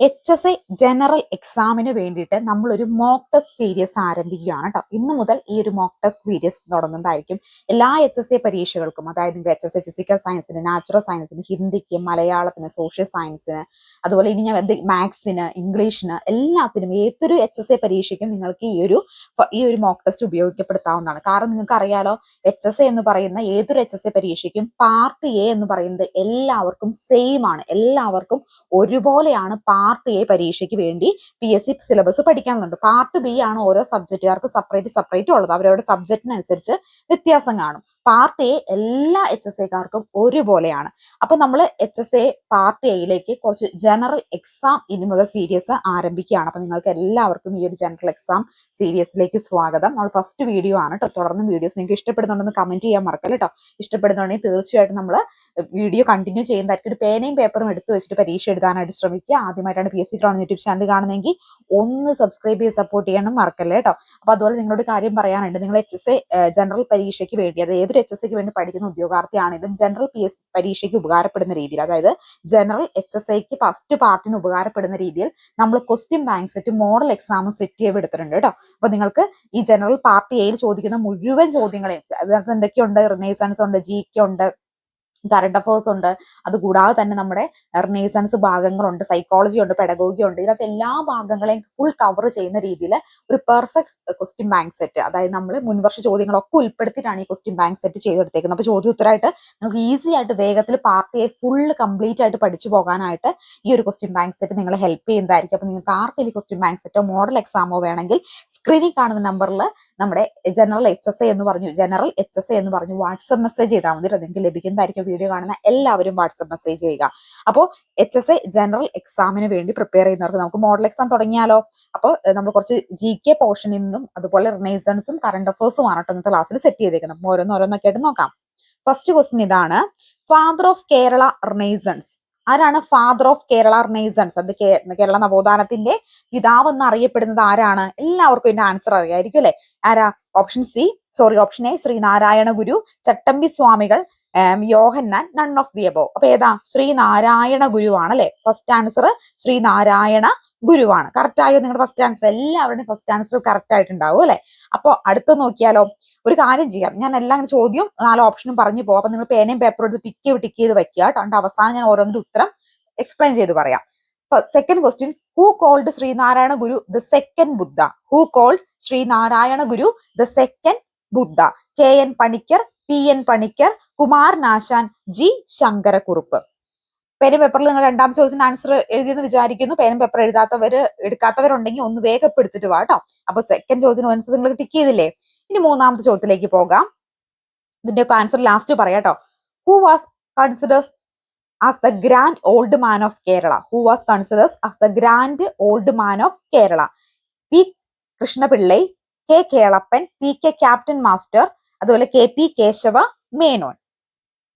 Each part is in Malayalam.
എച്ച് എസ് ഐ ജനറൽ എക്സാമിന് വേണ്ടിയിട്ട് നമ്മൾ ഒരു മോക്ക് ടെസ്റ്റ് സീരീസ് ആരംഭിക്കുകയാണ് കേട്ടോ ഇന്ന് മുതൽ ഈ ഒരു മോക്ക് ടെസ്റ്റ് സീരീസ് തുടങ്ങുന്നതായിരിക്കും എല്ലാ എച്ച് എസ് ഐ പരീക്ഷകൾക്കും അതായത് എച്ച് എസ് ഐ ഫിസിക്കൽ സയൻസിന് നാച്ചുറൽ സയൻസിന് ഹിന്ദിക്ക് മലയാളത്തിന് സോഷ്യൽ സയൻസിന് അതുപോലെ ഇനി ഞാൻ മാത്സിന് ഇംഗ്ലീഷിന് എല്ലാത്തിനും ഏതൊരു എച്ച് എസ് ഐ പരീക്ഷയ്ക്കും നിങ്ങൾക്ക് ഈ ഒരു ഈ ഒരു മോക്ക് ടെസ്റ്റ് ഉപയോഗിക്കപ്പെടുത്താവുന്നതാണ്. കാരണം നിങ്ങൾക്ക് അറിയാലോ എച്ച് എസ് ഐ എന്ന് പറയുന്ന ഏതൊരു എച്ച് എസ് ഐ പരീക്ഷയ്ക്കും പാർട്ട് എ എന്ന് പറയുന്നത് എല്ലാവർക്കും സെയിം ആണ്. എല്ലാവർക്കും ഒരുപോലെയാണ് പാർട്ട് എ പരീക്ഷയ്ക്ക് വേണ്ടി പി എസ് സി സിലബസ് പഠിക്കാനുണ്ട് പാർട്ട് ബി ആണ് ഓരോ സബ്ജക്റ്റുകാർക്ക് സെപ്പറേറ്റ് സെപ്പറേറ്റ് ഉള്ളത്. അവരവരുടെ സബ്ജക്റ്റിനനുസരിച്ച് വ്യത്യാസം കാണും. പാർട്ട് എ എല്ലാ എച്ച് എസ് എക്കാർക്കും ഒരുപോലെയാണ്. അപ്പൊ നമ്മൾ എച്ച് എസ് എ പാർട്ട് എയിലേക്ക് കുറച്ച് ജനറൽ എക്സാം ഇനി മുതൽ സീരിയസ് ആരംഭിക്കുകയാണ്. അപ്പൊ നിങ്ങൾക്ക് എല്ലാവർക്കും ഈ ഒരു ജനറൽ എക്സാം സീരീസിലേക്ക് സ്വാഗതം. നമ്മൾ ഫസ്റ്റ് വീഡിയോ ആണ് കേട്ടോ തുടർന്ന് വീഡിയോസ് നിങ്ങൾക്ക് ഇഷ്ടപ്പെടുന്നുണ്ടെന്ന് കമന്റ് ചെയ്യാൻ മറക്കല്ല കേട്ടോ ഇഷ്ടപ്പെടുന്നുണ്ടെങ്കിൽ തീർച്ചയായിട്ടും നമ്മൾ വീഡിയോ കണ്ടിന്യൂ ചെയ്യുന്നതായിരിക്കും. ഒരു പേനയും പേപ്പറും എടുത്തു വെച്ചിട്ട് പരീക്ഷ എഴുതാനായിട്ട് ശ്രമിക്കുക. ആദ്യമായിട്ടാണ് P S C ground YouTube channel കാണുന്നതെങ്കിൽ ഒന്ന് സബ്സ്ക്രൈബ് ചെയ്ത് സപ്പോർട്ട് ചെയ്യണം മറക്കല്ലേ കേട്ടോ അപ്പൊ അതുപോലെ നിങ്ങളോട് കാര്യം പറയാനുണ്ട്. നിങ്ങൾ എച്ച് എസ് ജനറൽ പരീക്ഷയ്ക്ക് വേണ്ടി അത് ഏതൊരു എച്ച് എസ് വേണ്ടി പഠിക്കുന്ന ഉദ്യോഗാർത്ഥിയാണെങ്കിലും ജനറൽ പി എസ് പരീക്ഷയ്ക്ക് ഉപകാരപ്പെടുന്ന രീതിയിൽ അതായത് ജനറൽ എച്ച് എസ് ഐക്ക് ഫസ്റ്റ് പാർട്ടിന് ഉപകാരപ്പെടുന്ന രീതിയിൽ നമ്മൾ question bank set model exam set ചെയ്ത് എടുത്തിട്ടുണ്ട് കേട്ടോ അപ്പൊ നിങ്ങൾക്ക് ഈ ജനറൽ പാർട്ടി എയിൽ ചോദിക്കുന്ന മുഴുവൻ ചോദ്യങ്ങളെയും അതിനകത്ത് എന്തൊക്കെയുണ്ട്? റിനൈസൻസ് ഉണ്ട് ജി കെ ഉണ്ട് കറണ്ട് അഫേഴ്സ് ഉണ്ട്. അതുകൂടാതെ തന്നെ നമ്മുടെ റിനേസൻസ് ഭാഗങ്ങളുണ്ട് സൈക്കോളജി ഉണ്ട് പെഡഗോഗി ഉണ്ട്. ഇതിനകത്ത് എല്ലാ ഭാഗങ്ങളെയും ഫുൾ കവർ ചെയ്യുന്ന രീതിയിൽ ഒരു പെർഫെക്റ്റ് ക്വസ്റ്റ്യൻ ബാങ്ക് സെറ്റ് അതായത് നമ്മൾ മുൻവർഷ ചോദ്യങ്ങളൊക്കെ ഉൾപ്പെടുത്തിയിട്ടാണ് ഈ ക്വസ്റ്റ്യൻ ബാങ്ക് സെറ്റ് ചെയ്തെടുത്തേക്കുന്നത്. അപ്പോൾ ചോദ്യ ഉത്തരമായിട്ട് നമുക്ക് ഈസി ആയിട്ട് വേഗത്തിൽ പാർട്ടിയെ ഫുൾ കംപ്ലീറ്റ് ആയിട്ട് പഠിച്ചു പോകാനായിട്ട് ഈ ഒരു ക്വസ്റ്റ്യൻ ബാങ്ക് സെറ്റ് നിങ്ങളെ ഹെൽപ്പ് ചെയ്യുന്നതായിരിക്കും. അപ്പോൾ നിങ്ങൾക്ക് ആർക്കെങ്കിലും ക്വസ്റ്റ്യൻ ബാങ്ക് സെറ്റോ മോഡൽ എക്സാമോ വേണമെങ്കിൽ സ്ക്രീനിൽ കാണുന്ന നമ്പറിൽ നമ്മുടെ ജനറൽ എച്ച് എസ് എ എന്ന് പറഞ്ഞു ജനറൽ എച്ച് എസ് എ എന്ന് പറഞ്ഞു വാട്സപ്പ് മെസ്സേജ് ചെയ്താൽ മതി. അത് നിങ്ങൾക്ക് ലഭിക്കുന്നതായിരിക്കും. വീഡിയോ കാണുന്ന എല്ലാവരും വാട്സപ്പ് മെസ്സേജ് ചെയ്യുക. അപ്പോൾ എച്ച് എസ് എ ജനറൽ എക്സാമിന് വേണ്ടി പ്രിപ്പയർ ചെയ്യുന്നവർക്ക് നമുക്ക് മോഡൽ എക്സാം തുടങ്ങിയാലോ? അപ്പോൾ നമ്മൾ കുറച്ച് ജി കെ പോർഷനിൽ നിന്നും അതുപോലെ റിനൈസൻസും കറണ്ട് അഫേഴ്സും ആണ് ഇന്നത്തെ ക്ലാസ്സിൽ സെറ്റ് ചെയ്തേക്കുന്നത്. നമുക്ക് ഓരോന്നോരോന്നൊക്കെ ആയിട്ട് നോക്കാം. ഫസ്റ്റ് ക്വസ്റ്റ്യൻ ഇതാണ് ഫാദർ ഓഫ് കേരള റിനൈസൻസ് ആരാണ് ഫാദർ ഓഫ് കേരള റിനൈസൻസ് അത് കേരള നവോത്ഥാനത്തിന്റെ പിതാവ് എന്ന് അറിയപ്പെടുന്നത് ആരാണ്? എല്ലാവർക്കും ഇതിന്റെ ആൻസർ അറിയായിരിക്കും അല്ലെ? ആരാ? Option C sorry option A Sree Narayana Guru Chattampi Swamikal Yohannan none of the above അപ്പൊ ഏതാ? ശ്രീനാരായണ ഗുരുവാണ് അല്ലെ ഫസ്റ്റ് ആൻസർ ശ്രീനാരായണ ഗുരുവാണ്. കറക്റ്റ് ആയോ? നിങ്ങളുടെ ഫസ്റ്റ് ആൻസർ എല്ലാവരുടെയും ഫസ്റ്റ് ആൻസർ കറക്റ്റ് ആയിട്ടുണ്ടാവും അല്ലെ? അപ്പോൾ അടുത്ത് നോക്കിയാലോ ഒരു കാര്യം ചെയ്യാം. ഞാൻ എല്ലാം ചോദ്യം നാല് ഓപ്ഷനും പറഞ്ഞു പോകും അപ്പൊ നിങ്ങൾ പേനയും പേപ്പറും എടുത്ത് ടിക്ക് ടിക്ക് ചെയ്ത് വെക്കുക കേട്ടോ. അവസാനം ഞാൻ ഓരോന്നിന്റെ ഉത്തരം എക്സ്പ്ലെയിൻ ചെയ്ത് പറയാം. Second question who called Sreenarayana Guru the second Buddha who called Sreenarayana Guru the second Buddha K N Panicker P N Panicker Kumaran Asan G Sankarakurup. പേരും പേപ്പറിൽ നിങ്ങൾ രണ്ടാം ചോദ്യത്തിന് ആൻസർ എഴുതിയെന്ന് വിചാരിക്കുന്നു. പേരും പേപ്പർ എഴുതാത്തവര് എടുക്കാത്തവരുണ്ടെങ്കിൽ ഒന്ന് വേഗപ്പെടുത്തിട്ട് വാ അപ്പൊ സെക്കൻഡ് ചോദ്യത്തിന് ആൻസർ നിങ്ങൾ ടിക്ക് ചെയ്തില്ലേ? ഇനി മൂന്നാമത്തെ ചോദ്യത്തിലേക്ക് പോകാം. ഇതിന്റെ ഒക്കെ ആൻസർ ലാസ്റ്റ് പറയാട്ടോ who was considers as the grand old man of Kerala who was considers as the grand old man of Kerala P Krishnapillai K Kelappan P K captain master അതുപോലെ K P Kesava Menon.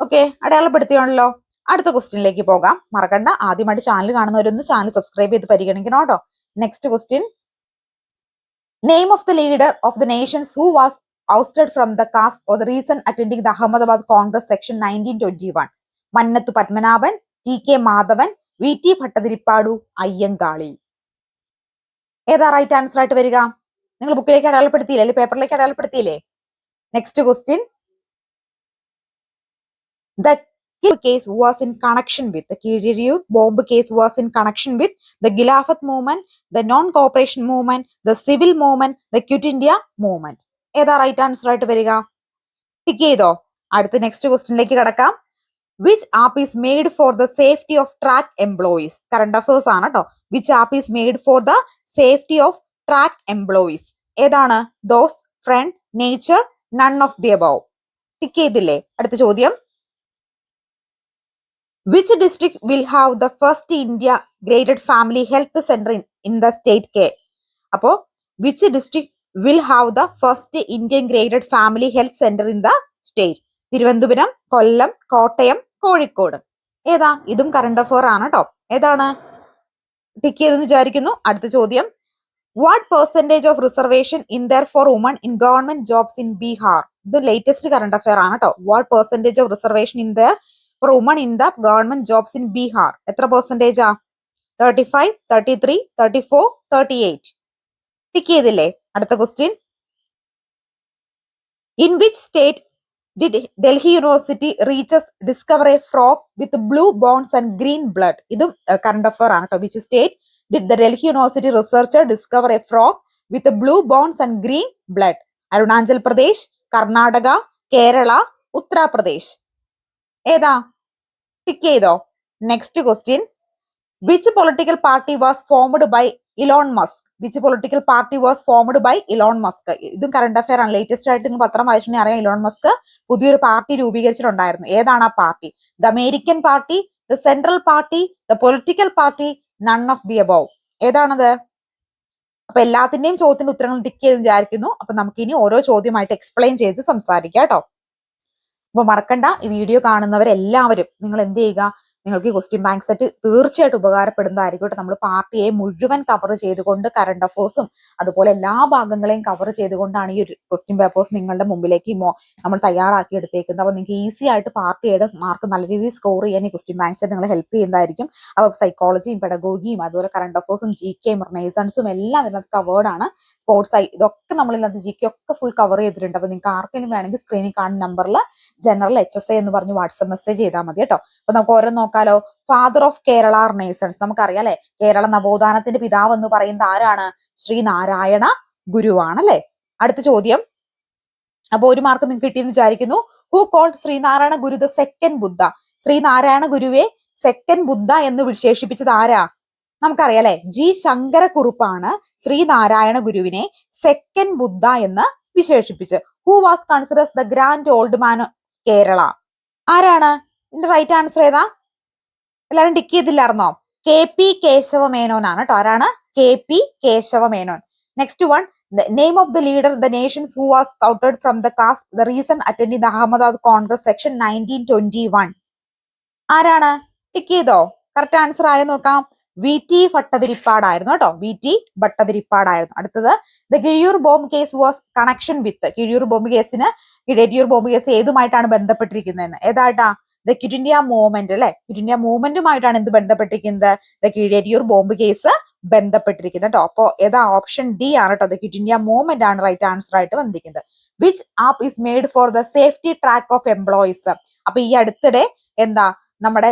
Okay അടയാളപ്പെടുത്തിയാണല്ലോ. അടുത്ത ക്വസ്റ്റ്യനിലേക്ക് പോകാം. മറക്കണ്ട ആദ്യമായിട്ട് ചാനൽ കാണുന്നവരൊന്ന് ചാനൽ സബ്സ്ക്രൈബ് ചെയ്ത് പരിഗണിക്കണം കേട്ടോ. Next question name of the leader of the nations who was ousted from the caste or the reason attending the Ahmedabad Congress section nineteen twenty one Mannathu Padmanabhan T K Madhavan V T Bhattathiripad Ayyankali. ഏതാ റൈറ്റ് ആൻസർ ആയിട്ട് വരിക? നിങ്ങൾ ബുക്കിലേക്ക് അടയാളപ്പെടുത്തിയില്ലേ? അല്ലെങ്കിൽ പേപ്പറിലേക്ക് അടയാളപ്പെടുത്തിയില്ലേ? Next question the case was in connection with Keezhariyur bomb case was in connection with the Khilafat movement the non cooperation movement the civil movement the quit India movement ഏതാ റൈറ്റ് ആൻസർ ആയിട്ട് വരിക? ടിക്ക് ചെയ്തോ? അടുത്ത നെക്സ്റ്റ് ക്വസ്റ്റ്യനിലേക്ക് കിടക്കാം. Which app is made for the safety of track employees current affairs ആണ് കേട്ടോ which app is made for the safety of track employees ഏതാണ്? Those front nature none of the above tick ചെയ്തില്ലേ? അടുത്ത ചോദ്യം. Which district will have the first integrated family health centre in the state K അപ്പോ which district will have the first integrated family health centre in the state Thiruvananthapuram Kollam Kottayam Kozhikode. ഏതാ? ഇതും കറണ്ട് അഫയർ ആണ് കേട്ടോ ഏതാണ്? ടിക്ക് ചെയ്തെന്ന് വിചാരിക്കുന്നു. അടുത്ത ചോദ്യം. What percentage of reservation in there for women in government jobs in Bihar ഇത് ലേറ്റസ്റ്റ് കറണ്ട് അഫയർ ആണ് കേട്ടോ what percentage of reservation in there for women in the government jobs in Bihar എത്ര പെർസെന്റേജ് ആ? Thirty five thirty three thirty four thirty eight tick ചെയ്തില്ലേ? അടുത്ത question in which state did Delhi university reaches discover a frog with blue bones and green blood ഇതും കറണ്ട് അഫയർ ആണ് കേട്ടോ which state did the Delhi university researcher discover a frog with blue bones and green blood Arunachal Pradesh Karnataka Kerala Uttar Pradesh ഏതാ? ടിക്ക് ചെയ്തോ? Next question which political party was formed by Elon Musk which political party was formed by Elon Musk ഇതും കറണ്ട് അഫയർ ആണ്. ലേറ്റസ്റ്റ് ആയിട്ട് നിങ്ങൾ പത്രം വായിച്ചിട്ടുണ്ടെങ്കിൽ അറിയാം ഇലോൺ മസ്ക് പുതിയൊരു പാർട്ടി രൂപീകരിച്ചിട്ടുണ്ടായിരുന്നു. ഏതാണ് ആ party? The American party the central party the political party none of the above ഏതാണത്? അപ്പൊ എല്ലാത്തിന്റെയും ചോദ്യത്തിന്റെ ഉത്തരങ്ങൾ ടിക്ക് ചെയ്ത് വിചാരിക്കുന്നു. അപ്പൊ നമുക്ക് ഇനി ഓരോ ചോദ്യമായിട്ട് എക്സ്പ്ലെയിൻ ചെയ്ത് സംസാരിക്കാം കേട്ടോ. അപ്പൊ മറക്കണ്ട ഈ വീഡിയോ കാണുന്നവരെല്ലാവരും നിങ്ങൾ എന്ത് ചെയ്യുക? നിങ്ങൾക്ക് ഈ ക്വസ്റ്റ്യൻ ബാങ്ക് സെറ്റ് തീർച്ചയായിട്ടും ഉപകാരപ്പെടുന്നതായിരിക്കും നമ്മൾ പാർട്ടിയെ മുഴുവൻ കവർ ചെയ്തുകൊണ്ട് കറണ്ട് അഫേഴ്സും അതുപോലെ എല്ലാ ഭാഗങ്ങളെയും കവർ ചെയ്തുകൊണ്ടാണ് ഈ ഒരു ക്വസ്റ്റ്യൻ പേപ്പേഴ്സ് നിങ്ങളുടെ മുമ്പിലേക്ക് നമ്മൾ തയ്യാറാക്കി എടുത്തേക്കുന്നത്. അപ്പോൾ നിങ്ങൾക്ക് ഈസി ആയിട്ട് പാർട്ടിയുടെ മാർക്ക് നല്ല രീതിയിൽ സ്കോർ ചെയ്യാൻ ഈ ക്വസ്റ്റ്യൻ ബാങ്ക് സെറ്റ് നിങ്ങളെ ഹെൽപ്പ് ചെയ്യുന്നതായിരിക്കും. അപ്പോൾ സൈക്കോളജിയും പെഡഗോഗിയും അതുപോലെ കറണ്ട് അഫേഴ്സും ജി കെയും റിനൈസൺസും എല്ലാം ഇതിനകത്ത് കവേർഡ് ആണ്. സ്പോർട്സ് ഇതൊക്കെ നമ്മൾ ഇതിനകത്ത് ജി കെ ഒക്കെ ഫുൾ കവർ ചെയ്തിട്ടുണ്ട്. അപ്പോൾ നിങ്ങൾക്ക് ആർക്കെങ്കിലും വേണമെങ്കിൽ സ്ക്രീനിൽ കാണുന്ന നമ്പറിൽ ജനറൽ എച്ച് എസ് എന്ന് പറഞ്ഞ് വാട്സപ്പ് മെസ്സേജ് ചെയ്താൽ മതി കേട്ടോ. അപ്പൊ നമുക്ക് ഓരോ നോക്കാലോ? ഫാദർ ഓഫ് കേരള റിനൈസൻസ് നമുക്കറിയാം അല്ലെ? കേരള നവോത്ഥാനത്തിന്റെ പിതാവ് എന്ന് പറയുന്നത് ആരാണ്? ശ്രീനാരായണ ഗുരുവാണ് അല്ലെ അടുത്ത ചോദ്യം. അപ്പൊ ഒരു മാർക്ക് നിങ്ങൾക്ക് കിട്ടിയെന്ന് വിചാരിക്കുന്നു. Who called Sreenarayana Guru the second Buddha Sreenarayana ഗുരുവെ second Buddha എന്ന് വിശേഷിപ്പിച്ചത് ആരാ? നമുക്കറിയാം അല്ലെ? ജി ശങ്കരക്കുറുപ്പാണ് ശ്രീനാരായണ ഗുരുവിനെ സെക്കൻഡ് ബുദ്ധ എന്ന് വിശേഷിപ്പിച്ച് who was considers the grand old man Kerala ആരാണ്? ഇതിന്റെ റൈറ്റ് ആൻസർ ഏതാ? എല്ലാരും ടിക്ക് ചെയ്തില്ലായിരുന്നോ? കെ പി കേശവ മേനോൻ ആണ് കേട്ടോ ആരാണ്? K P Kesava Menon next one name of the leader the nations who was ousted from the caste the reason attend the Ahmedabad Congress section nineteen twenty one ആരാണ്? ടിക്ക് ചെയ്തോ? കറക്റ്റ് ആൻസർ ആയോ നോക്കാം. വി ടി ഭട്ടതിരിപ്പാടായിരുന്നു കേട്ടോ വി ടി ഭട്ടതിരിപ്പാടായിരുന്നു അടുത്തത് the Kizhiyur bomb case was connection with Kizhiyur bomb കേസിന് കിഴയൂർ ബോംബ് കേസ് ഏതുമായിട്ടാണ് ബന്ധപ്പെട്ടിരിക്കുന്നതെന്ന്. ഏതായിട്ടാ? ദ ക്വിറ്റ് ഇന്ത്യ മൂവ്മെന്റ് അല്ലെ? ക്വിറ്റ് ഇന്ത്യ മൂവ്മെന്റുമായിട്ടാണ് എന്ത് ബന്ധപ്പെട്ടിരിക്കുന്നത്? ദ കീഴേരിയൂർ ബോംബ് കേസ് ബന്ധപ്പെട്ടിരിക്കുന്നത് കേട്ടോ. അപ്പോ ഏതാ ഓപ്ഷൻ ഡി ആണ് കേട്ടോ. ദ ക്വിറ്റ് ഇന്ത്യ മൂവ്മെന്റ് ആണ് റൈറ്റ് ആൻസർ ആയിട്ട് വന്നിരിക്കുന്നത്. Which app is made for the safety track of employees അപ്പൊ ഈ അടുത്തിടെ എന്താ നമ്മുടെ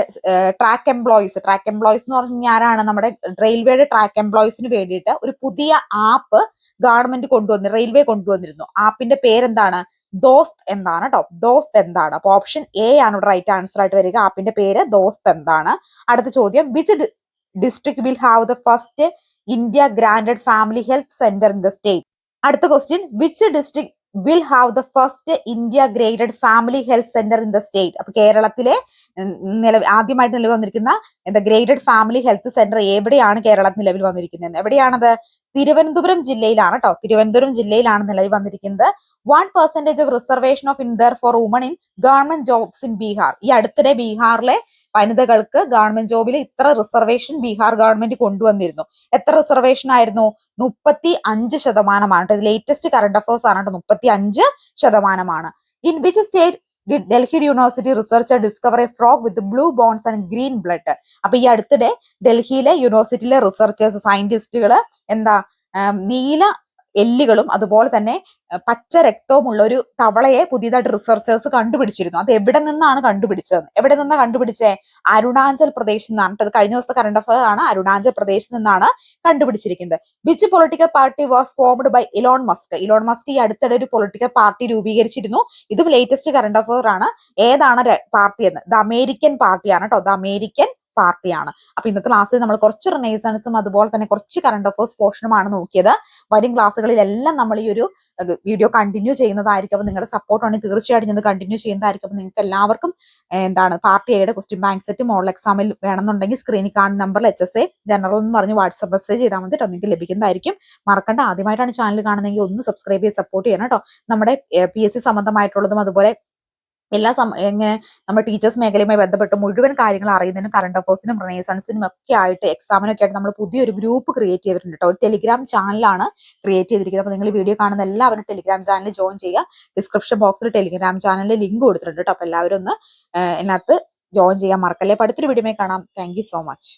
ട്രാക്ക് എംപ്ലോയീസ് ട്രാക്ക് എംപ്ലോയീസ് എന്ന് പറഞ്ഞാൽ ആരാണ്? നമ്മുടെ റെയിൽവേയുടെ ട്രാക്ക് എംപ്ലോയീസിന് വേണ്ടിയിട്ട് ഒരു പുതിയ ആപ്പ് ഗവൺമെന്റ് കൊണ്ടുവന്നു റെയിൽവേ കൊണ്ടുവന്നിരുന്നു. ആപ്പിന്റെ പേരെന്താണ്? ദോസ്ത് എന്താണ് കേട്ടോ ദോസ്ത് എന്താണ്? അപ്പൊ ഓപ്ഷൻ എ ആണ് ഇവിടെ റൈറ്റ് ആൻസർ ആയിട്ട് വരിക. ആപ്പിന്റെ പേര് ദോസ്ത് എന്താണ്? അടുത്ത ചോദ്യം which district will have the first India graded family health centre in the state അടുത്ത question which district will have the first India graded family health centre in the state അപ്പൊ കേരളത്തിലെ നിലവിൽ ആദ്യമായിട്ട് നിലവിൽ വന്നിരിക്കുന്ന എന്താ ഗ്രേഡഡ് ഫാമിലി ഹെൽത്ത് സെന്റർ എവിടെയാണ് കേരളത്തിൽ നിലവിൽ വന്നിരിക്കുന്നത്? എവിടെയാണത്? തിരുവനന്തപുരം ജില്ലയിലാണ് കേട്ടോ തിരുവനന്തപുരം ജില്ലയിലാണ് നിലവിൽ വന്നിരിക്കുന്നത്. One percentage of reservation of in the for women in government jobs in Bihar ഈ അടുത്തിടെ ബീഹാറിലെ വനിതകൾക്ക് ഗവൺമെന്റ് ജോബിൽ ഇത്ര റിസർവേഷൻ ബീഹാർ ഗവൺമെന്റ് കൊണ്ടുവന്നിരുന്നു. എത്ര റിസർവേഷൻ ആയിരുന്നു? മുപ്പത്തി അഞ്ച് ശതമാനമാണ് ലേറ്റസ്റ്റ് കറണ്ട് അഫേഴ്സ് ആണ് മുപ്പത്തി അഞ്ച് ശതമാനമാണ്. In which state Delhi university researcher discover a frog with blue bones and green blood അപ്പൊ ഈ അടുത്തിടെ ഡൽഹിയിലെ യൂണിവേഴ്സിറ്റിയിലെ റിസർച്ചേഴ്സ് സയന്റിസ്റ്റുകൾ എന്താ നീല എല്ലുകളും അതുപോലെ തന്നെ പച്ച രക്തവുമുള്ള ഒരു തവളയെ പുതിയതായിട്ട് റിസർച്ചേഴ്സ് കണ്ടുപിടിച്ചിരുന്നു. അത് എവിടെ നിന്നാണ് കണ്ടുപിടിച്ചത്? എവിടെ നിന്നാണ് കണ്ടുപിടിച്ചേ? അരുണാചൽ പ്രദേശിൽ നിന്നാണ്. അത് കഴിഞ്ഞ ദിവസത്തെ കറണ്ട് അഫയർ ആണ്. അരുണാചൽ പ്രദേശിൽ നിന്നാണ് കണ്ടുപിടിച്ചിരിക്കുന്നത്. Which political party was formed by Elon Musk Elon Musk ഈ അടുത്തിടെ ഒരു പൊളിറ്റിക്കൽ പാർട്ടി രൂപീകരിച്ചിരുന്നു. ഇതും ലേറ്റസ്റ്റ് കറണ്ട് അഫയർ ആണ്. ഏതാണ് പാർട്ടി എന്ന്? ദ അമേരിക്കൻ പാർട്ടിയാണ് കേട്ടോ ദ അമേരിക്കൻ പാർട്ടിയാണ്. അപ്പൊ ഇന്നത്തെ ക്ലാസ്സിൽ നമ്മൾ കുറച്ച് റിനൈസൻസും അതുപോലെ തന്നെ കുറച്ച് കറണ്ട് അഫേഴ്സ് പോർഷനുമാണ് നോക്കിയത്. വരും ക്ലാസ്സുകളിലെല്ലാം നമ്മൾ ഈ ഒരു വീഡിയോ കണ്ടിന്യൂ ചെയ്യുന്നതായിരിക്കും. അപ്പൊ നിങ്ങളുടെ സപ്പോർട്ട് ആണെങ്കിൽ തീർച്ചയായിട്ടും ഇത് കണ്ടിന്യൂ ചെയ്യുന്നതായിരിക്കും. അപ്പൊ നിങ്ങൾക്ക് എല്ലാവർക്കും എന്താണ് പാർട്ടി എയുടെ ക്വസ്റ്റ്യൻ ബാങ്ക് സെറ്റ് മോഡൽ എക്സാമിൽ വേണമെന്നുണ്ടെങ്കിൽ സ്ക്രീനിൽ കാണുന്ന നമ്പറിൽ എച്ച് എസ് എ ജനറൽ എന്ന് പറഞ്ഞ് വാട്സ്ആപ്പ് മെസ്സേജ് ചെയ്താൽ മതി കേട്ടോ. നിങ്ങൾക്ക് ലഭിക്കുന്നതായിരിക്കും. മറക്കണ്ട. ആദ്യമായിട്ടാണ് ചാനൽ കാണുന്നതെങ്കിൽ ഒന്ന് സബ്സ്ക്രൈബ് ചെയ്ത് സപ്പോർട്ട് ചെയ്യണം കേട്ടോ. നമ്മുടെ പി എസ് സി സംബന്ധമായിട്ടുള്ളതും അതുപോലെ എല്ലാ സമ എങ്ങനെ നമ്മുടെ ടീച്ചേഴ്സ് മേഖലയുമായി ബന്ധപ്പെട്ട് മുഴുവൻ കാര്യങ്ങൾ അറിയുന്നതിനും കറണ്ട് അഫേഴ്സിനും റിനേസൺസിനും ഒക്കെ ആയിട്ട് എക്സാമിനൊക്കെ ആയിട്ട് നമ്മൾ പുതിയൊരു ഗ്രൂപ്പ് ക്രിയേറ്റ് ചെയ്തിട്ടുണ്ട് കേട്ടോ ടെലിഗ്രാം ചാനലാണ് ക്രിയേറ്റ് ചെയ്തിരിക്കുന്നത്. അപ്പോൾ നിങ്ങൾ വീഡിയോ കാണുന്ന എല്ലാവരും ടെലിഗ്രാം ചാനൽ ജോയിൻ ചെയ്യുക. ഡിസ്ക്രിപ്ഷൻ ബോക്സിൽ ടെലിഗ്രാം ചാനലിൽ ലിങ്ക് കൊടുത്തിട്ടുണ്ട് കേട്ടോ അപ്പോൾ എല്ലാവരും ഒന്ന് ഇതിനകത്ത് ജോയിൻ ചെയ്യാൻ മറക്കല്ലേ. അപ്പോൾ അടുത്തൊരു വീഡിയോ കാണാം. Thank so much